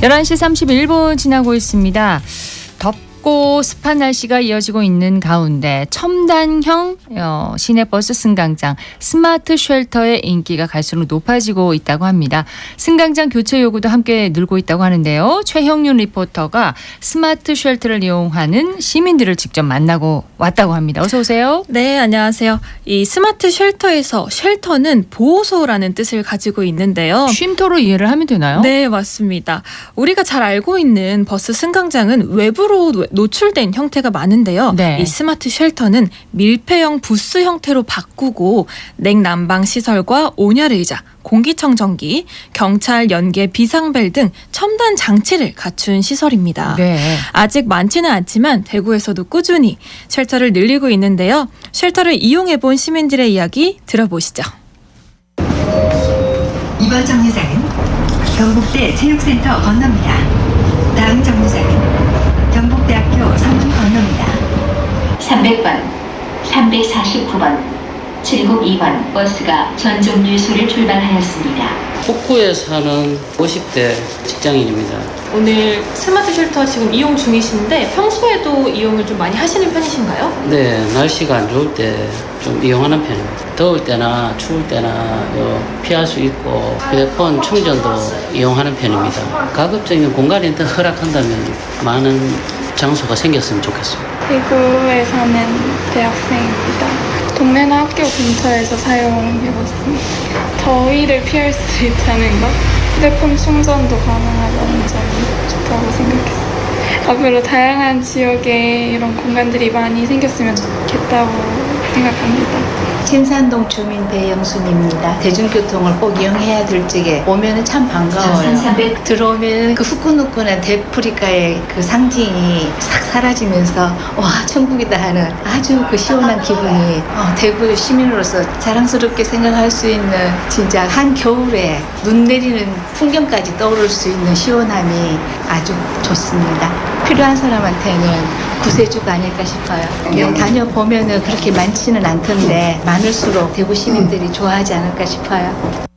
11시 31분 지나고 있습니다. 덥고 습한 날씨가 이어지고 있는 가운데 첨단형 어, 시내버스 승강장 스마트 쉘터의 인기가 갈수록 높아지고 있다고 합니다. 승강장 교체 요구도 함께 늘고 있다고 하는데요. 최형윤 리포터가 스마트 쉘터를 이용하는 시민들을 직접 만나고 왔다고 합니다. 어서 오세요. 네, 안녕하세요. 이 스마트 쉘터에서 쉘터는 보호소라는 뜻을 가지고 있는데요. 쉼터로 이해를 하면 되나요? 네, 맞습니다. 우리가 잘 알고 있는 버스 승강장은 외부로 노- 노출된 형태가 많은데요. 네. 이 스마트 쉘터는 밀폐형 부스 형태로 바꾸고 냉난방 시설과 온열 의자, 공기청정기, 경찰 연계 비상벨 등 첨단 장치를 갖춘 시설입니다. 네. 아직 많지는 않지만 대구에서도 꾸준히 쉘터를 늘리고 있는데요. 쉘터를 이용해 본 시민들의 이야기 들어보시죠. 이번 정류장은 경북대 체육센터 건너입니다. 다음 정류장은 경북대학교 서문 건너입니다. 300번, 349번, 702번 버스가 전종 유소를 출발하였습니다. 북구에 사는 50대 직장인입니다. 오늘 스마트 쉘터 지금 이용 중이신데 평소에도 이용을 좀 많이 하시는 편이신가요? 네, 날씨가 안 좋을 때 좀 이용하는 편입니다. 더울 때나 추울 때나 요 피할 수 있고 휴대폰 충전도 이용하는 편입니다. 가급적이면 공간이 더 허락한다면 많은 장소가 생겼으면 좋겠습니다. 대구에 사는 대학생입니다. 동네나 학교 근처에서 사용해보고 있습니다. 더위를 피할 수 있다는 것, 휴대폰 충전도 가능하다는 점이 좋다고 생각했어요. 앞으로 다양한 지역에 이런 공간들이 많이 생겼으면 좋겠다고 생각합니다. 신산동 주민 배영순입니다. 대중교통을 꼭 이용해야 될 적에 오면은 참 반가워요. 1300 들어오면 그 후끈후끈한 데프리카의 그 상징이 싹 사라지면서 와 천국이다 하는 아주 그 시원한 기분이 어, 대구 시민으로서 자랑스럽게 생각할 수 있는 진짜 한 겨울에 눈 내리는 풍경까지 떠오를 수 있는 시원함이 아주 좋습니다. 필요한 사람한테는 구세주가 아닐까 싶어요. 여기 다녀보면은 그렇게 많지는 않던데 많을수록 대구 시민들이 좋아하지 않을까 싶어요.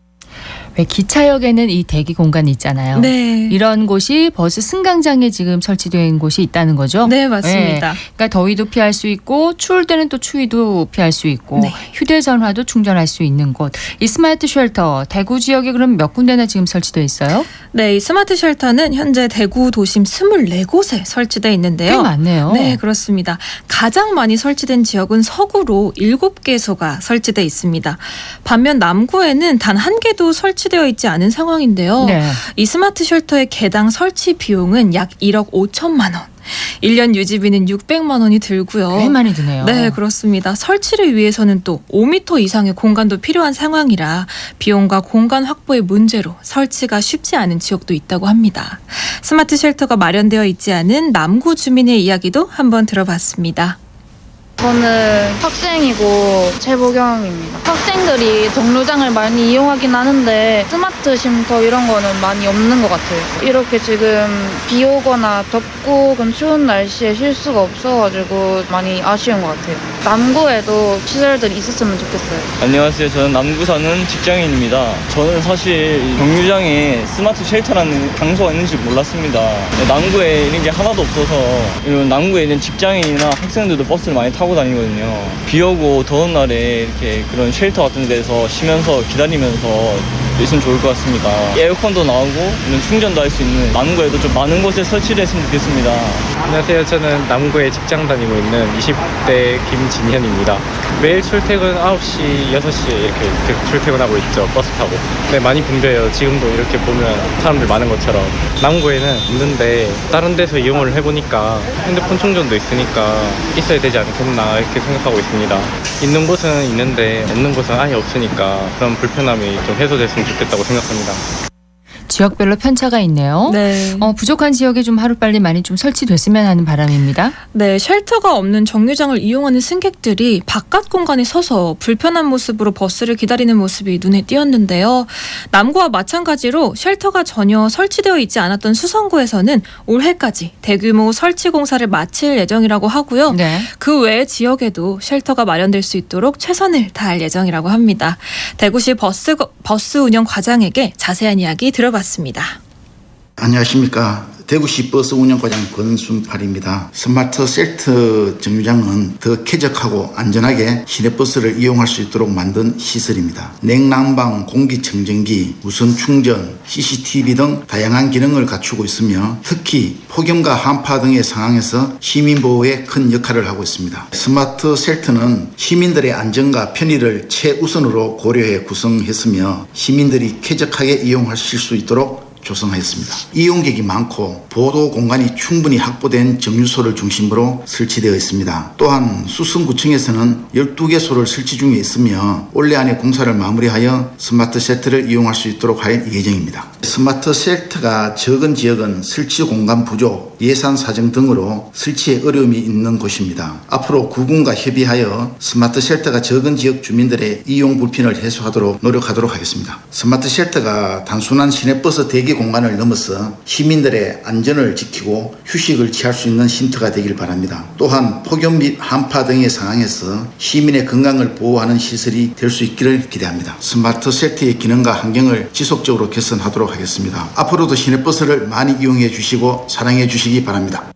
왜 기차역에는 이 대기 공간이 있잖아요. 네. 이런 곳이 버스 승강장에 지금 설치된 곳이 있다는 거죠. 네, 맞습니다. 네. 그러니까 더위도 피할 수 있고 추울 때는 또 추위도 피할 수 있고 네. 휴대전화도 충전할 수 있는 곳. 이 스마트 쉘터 대구 지역에 그럼 몇 군데나 지금 설치되어 있어요? 네, 이 스마트 쉘터는 현재 대구 도심 24곳에 설치되어 꽤 있는데요. 많네요. 네, 그렇습니다. 가장 많이 설치된 지역은 서구로 7개소가 설치돼 있습니다. 반면 남구에는 단 한 개도 설치 되어 있지 않은 상황인데요. 네. 이 스마트 쉘터의 개당 설치 비용은 약 1억 5천만 원. 1년 유지비는 600만 원이 들고요. 꽤 많이 드네요. 네, 그렇습니다. 설치를 위해서는 또 5m 이상의 공간도 필요한 상황이라 비용과 공간 확보의 문제로 설치가 쉽지 않은 지역도 있다고 합니다. 스마트 쉘터가 마련되어 있지 않은 남구 주민의 이야기도 한번 들어봤습니다. 저는 학생이고 재보경입니다. 학생들이 정류장을 많이 이용하긴 하는데 스마트 쉼터 이런 거는 많이 없는 것 같아요. 이렇게 지금 비 오거나 덥고 그런 추운 날씨에 쉴 수가 없어가지고 많이 아쉬운 것 같아요. 남구에도 시설들이 있었으면 좋겠어요. 안녕하세요. 저는 남구 사는 직장인입니다. 저는 사실 경유장에 스마트 쉘터라는 장소가 있는지 몰랐습니다. 네, 남구에 이런 게 하나도 없어서 이런 남구에 있는 직장인이나 학생들도 버스를 많이 타고 다니거든요. 비 오고 더운 날에 이렇게 그런 쉘터 같은 데서 쉬면서 기다리면서 있으면 좋을 것 같습니다. 에어컨도 나오고 충전도 할 수 있는 남구에도 좀 많은 곳에 설치를 했으면 좋겠습니다. 안녕하세요. 저는 남구에 직장 다니고 있는 20대 김진현입니다. 매일 출퇴근 9시, 6시에 이렇게 그 출퇴근하고 있죠. 버스 타고. 네, 많이 붐벼요. 지금도 이렇게 보면 사람들 많은 것처럼. 남구에는 없는데 다른 데서 이용을 해보니까 핸드폰 충전도 있으니까 있어야 되지 않겠나 이렇게 생각하고 있습니다. 있는 곳은 있는데 없는 곳은 아예 없으니까 그런 불편함이 좀 해소됐으면 좋겠다 고 생각합니다. 지역별로 편차가 있네요. 네. 어, 부족한 지역에 좀 하루빨리 많이 좀 설치됐으면 하는 바람입니다. 네, 쉘터가 없는 정류장을 이용하는 승객들이 바깥 공간에 서서 불편한 모습으로 버스를 기다리는 모습이 눈에 띄었는데요. 남구와 마찬가지로 쉘터가 전혀 설치되어 있지 않았던 수성구에서는 올해까지 대규모 설치 공사를 마칠 예정이라고 하고요. 네. 그 외 지역에도 쉘터가 마련될 수 있도록 최선을 다할 예정이라고 합니다. 대구시 버스 버스 운영 과장에게 자세한 이야기 들어봤습니다. 안녕하십니까. 대구시 버스 운영과장 권순팔입니다. 스마트 셀트 정류장은 더 쾌적하고 안전하게 시내버스를 이용할 수 있도록 만든 시설입니다. 냉난방, 공기청정기, 무선 충전, CCTV 등 다양한 기능을 갖추고 있으며 특히 폭염과 한파 등의 상황에서 시민 보호에 큰 역할을 하고 있습니다. 스마트 셀트는 시민들의 안전과 편의를 최우선으로 고려해 구성했으며 시민들이 쾌적하게 이용하실 수 있도록 조성하였습니다. 이용객이 많고 보도 공간이 충분히 확보된 정류소를 중심으로 설치되어 있습니다. 또한 수성구청에서는 12개소를 설치 중에 있으며 올해 안에 공사를 마무리하여 스마트 셀트를 이용할 수 있도록 할 예정입니다. 스마트 셀트가 적은 지역은 설치 공간 부족, 예산 사정 등으로 설치에 어려움이 있는 곳입니다. 앞으로 구군과 협의하여 스마트 셀터가 적은 지역 주민들의 이용 불편을 해소하도록 노력하도록 하겠습니다. 스마트 셀터가 단순한 시내버스 대기 공간을 넘어서 시민들의 안전을 지키고 휴식을 취할 수 있는 쉼터가 되길 바랍니다. 또한 폭염 및 한파 등의 상황에서 시민의 건강을 보호하는 시설이 될 수 있기를 기대합니다. 스마트 셀터의 기능과 환경을 지속적으로 개선하도록 하겠습니다. 앞으로도 시내버스를 많이 이용해 주시고 사랑해 주시기 바랍니다.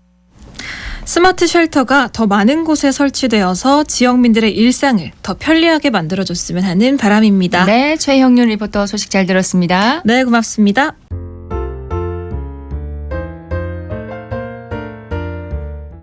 스마트 쉘터가 더 많은 곳에 설치되어서 지역민들의 일상을 더 편리하게 만들어줬으면 하는 바람입니다. 네, 최형윤 리포터 소식 잘 들었습니다. 네, 고맙습니다.